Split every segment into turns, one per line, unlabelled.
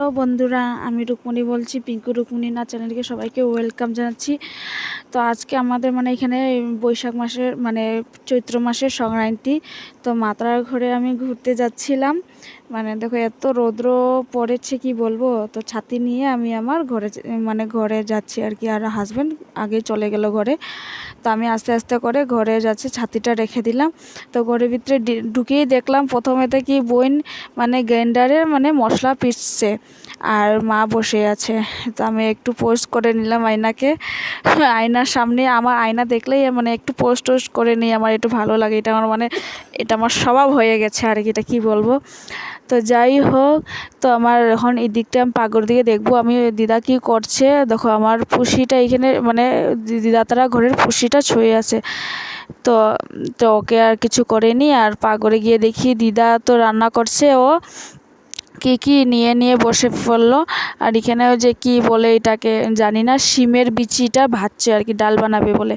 তো বন্ধুরা, আমি রুকমণি বলছি, পিঙ্কু রুকমণি না চ্যানেলকে সবাইকে ওয়েলকাম জানাচ্ছি। তো আজকে আমাদের মানে এখানে বৈশাখ মাসের মানে চৈত্র মাসের সংক্রান্তি, তো মাতার ঘরে আমি ঘুরতে যাচ্ছিলাম। মানে দেখো এত রৌদ্র পড়েছে কি বলব? তো ছাতি নিয়ে আমি আমার ঘরে মানে ঘরে যাচ্ছি আর কি। আর হাজব্যান্ড আগে চলে গেল ঘরে। তো আমি আস্তে আস্তে করে ঘরে যাচ্ছি, ছাতিটা রেখে দিলাম। তো ঘরের ভিতরে ঢুকেই দেখলাম প্রথমেতে কি বোন মানে গ্রাইন্ডারে মানে মশলা পিসছে আর মা বসে আছে। তো আমি একটু পোস্ট করে নিলাম আয়নাকে। আয়নার সামনে আমার আয়না দেখলেই মানে একটু পোস্ট টোস্ট করে নিই। আমার একটু ভালো লাগে। এটা আমার মানে এটা আমার স্বভাব হয়ে গেছে আর কি। এটা কী বলব? তো যাই হোক, তো আমার এখন এই দিকটা আমি পাগর দিকে দেখব। আমি দিদা কি করছে? দেখো আমার পুষিটা এখানে মানে দিদা তারা ঘরের পুষিটা ছুঁয়ে আছে। তো তো ওকে আর কিছু করেনি আর পাগরে গিয়ে দেখি দিদা তো রান্না করছে। ও কী কী নিয়ে নিয়ে বসে পড়ল। আর এখানেও যে কি বলে এটাকে জানি না, শিমের বিচিটা ভাজছে আর কি, ডাল বানাবে বলে।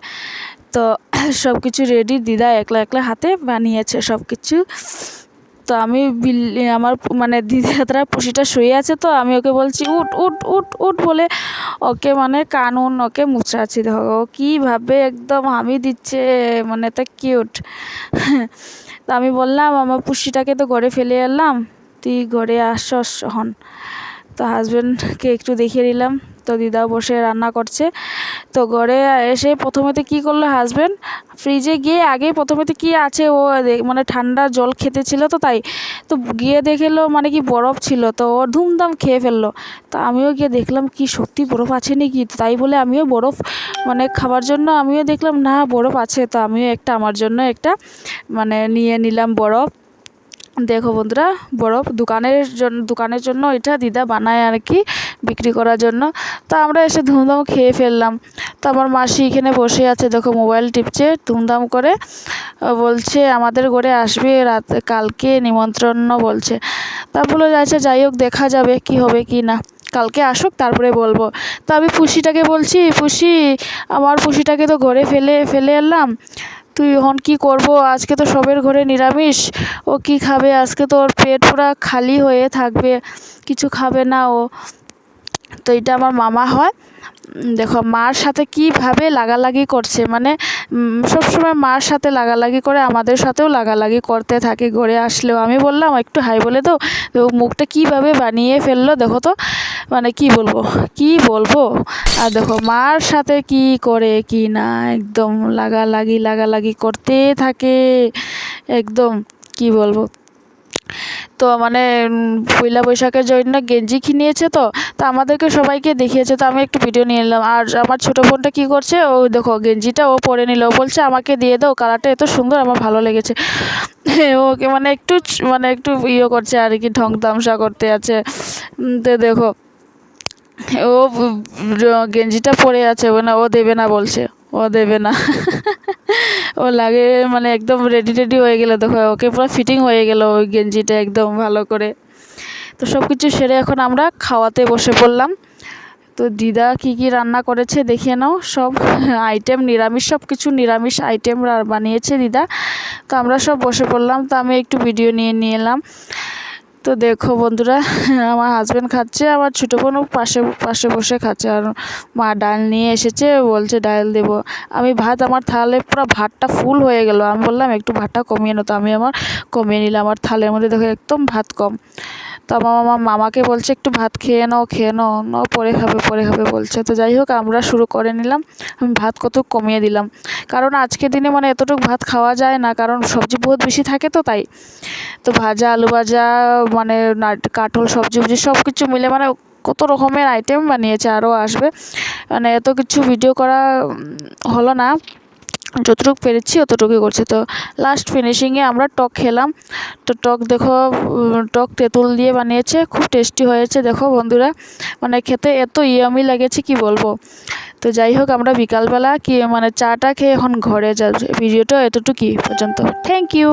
তো সব কিছু রেডি দিদা একলা একলা হাতে বানিয়েছে সব কিছু তো আমি বিল আমার মানে দিদি হাতরা পুষিটা শুয়ে আছে তো, আমি ওকে বলছি, উঠ উঠ উঠ উঠ, বলে ওকে মানে কানুন ওকে মুচড়াচ্ছি। দেখো ও কীভাবে একদম হামি দিচ্ছে মানে তা কিউট। তো আমি বললাম, আমার পুষিটাকে তো ঘরে ফেলে এলাম তুই ঘরে আসস, হন। তো হাজব্যান্ডকে একটু দেখিয়ে দিলাম। তো দিদাও বসে রান্না করছে। তো ঘরে এসে প্রথমেতে কি করল হাজব্যান্ড ফ্রিজে গিয়ে আগে প্রথমেতে কি আছে? ও মানে ঠান্ডা জল খেতে ছিল তো তাই। তো গিয়ে দেখল মানে কি বরফ ছিল, তো ও ধুমধাম খেয়ে ফেলল। তো আমিও গিয়ে দেখলাম, কি সত্যি বরফ আছে নাকি? তাই বলে আমিও বরফ মানে খাবার জন্য আমিও দেখলাম, না, বরফ আছে। তো আমিও একটা আমার জন্য একটা মানে নিয়ে নিলাম বরফ। দেখো বন্ধুরা, বরফ দোকানের জন্য দোকানের জন্য এটা দিদা বানায় আর কি বিক্রি করার জন্য। তা আমরা এসে ধুমধাম খেয়ে ফেললাম। তো আমার মাসি এখানে বসে আছে, দেখো মোবাইল টিপছে, ধুমধাম করে। বলছে, আমাদের ঘরে আসবে রাত, কালকে নিমন্ত্রণ বলছে। তা বলে যাচ্ছে যাই হোক, দেখা যাবে কি হবে কি না। কালকে আসুক, তারপরে বলব। তো আমি পুষিটাকে বলছি, পুষি, আমার পুষিটাকে তো ঘরে ফেলে ফেলে এলাম। তুই এখন কি করব? আজকে তো সবের ঘরে নিরামিষ। ও কি খাবে? আজকে তো ওর পেট পুরা খালি হয়ে থাকবে। কিছু খাবে না ও। তো এটা আমার মামা হয়। দেখো, মার সাথে কীভাবে লাগালাগি করছে মানে সবসময় মার সাথে লাগালাগি করে, আমাদের সাথেও লাগালাগি করতে থাকে, ঘরে আসলেও। আমি বললাম, একটু হাই বলে দাও মুখটা কীভাবে বানিয়ে ফেলল, দেখো তো। মানে কি বলব কি বলব? আর দেখো, মার সাথে কি করে, কি না, একদম লাগালাগি লাগালাগি করতে থাকে। একদম, কি বলব? তো মানে পয়লা বৈশাখের জন্য গেঞ্জি কিনিয়েছে তো তো আমাদেরকে সবাইকে দেখিয়েছে, তো আমি একটু ভিডিও নিয়ে নিলাম। আর আমার ছোটো বোনটা কী করছে, ও দেখো গেঞ্জিটা ও পরে নিল বলছে, আমাকে দিয়ে দাও, কালারটা এত সুন্দর, আমার ভালো লেগেছে। ওকে মানে একটু মানে একটু ইয়ে করছে আর কি, ঢং তামসা করতে আছে। তো দেখো, ও গেঞ্জিটা পরে আছে, ও না, ও দেবে না বলছে, ও দেবে না। ও লাগে মানে একদম রেডি রেডি হয়ে গেলো। দেখো, ওকে পুরো ফিটিং হয়ে গেল ওই গেঞ্জিটা একদম ভালো করে। তো সব কিছু সেরে এখন আমরা খাওয়াতে বসে পড়লাম। তো দিদা কি কি রান্না করেছে দেখিয়ে নাও। সব আইটেম নিরামিষ সব কিছু নিরামিষ আইটেম বানিয়েছে দিদা। তো আমরা সব বসে পড়লাম। তো আমি একটু ভিডিও নিয়ে নিয়ে এলাম। তো দেখো বন্ধুরা, আমার হাজব্যান্ড খাচ্ছে, আমার ছোটো বোনও পাশে পাশে বসে খাচ্ছে। আর মা ডাল নিয়ে এসেছে, বলছে ডাল দেব। আমি ভাত, আমার থালে পুরো ভাতটা ফুল হয়ে গেল। আমি বললাম, একটু ভাতটা কমিয়ে নো তো আমি আমার কমিয়ে নিলাম। আমার থালের মধ্যে দেখো একদম ভাত কম। তো আমার মামা, মামাকে বলছে, একটু ভাত খেয়ে নাও খেয়ে নাও। নাও, পরে খাবে পরে খাবে বলছে। তো যাই হোক, আমরা শুরু করে নিলাম। আমি ভাত কত কমিয়ে দিলাম। কারণ আজকের দিনে মানে এতটুকু ভাত খাওয়া যায় না, কারণ সবজি বহুত বেশি থাকে তো তাই। তো ভাজা, আলু ভাজা মানে কাঠল, সবজি উবজি সব কিছু মিলে মানে কত রকমের আইটেম বানিয়েছে আরও আসবে। মানে এত কিছু ভিডিও করা হলো না। যতটুকু পেরেছি অতটুকুই করছি। তো লাস্ট ফিনিশিংয়ে আমরা টক খেলাম। তো টক দেখো টক তেঁতুল দিয়ে বানিয়েছে। খুব টেস্টি হয়েছে, দেখো বন্ধুরা। মানে খেতে এত ইয়ামি লেগেছে, কি বলব? তো যাই হোক, আমরা বিকালবেলা কি মানে চাটা খেয়ে এখন ঘরে যাচ্ছি। ভিডিওটা এতটুকুই পর্যন্ত। Thank you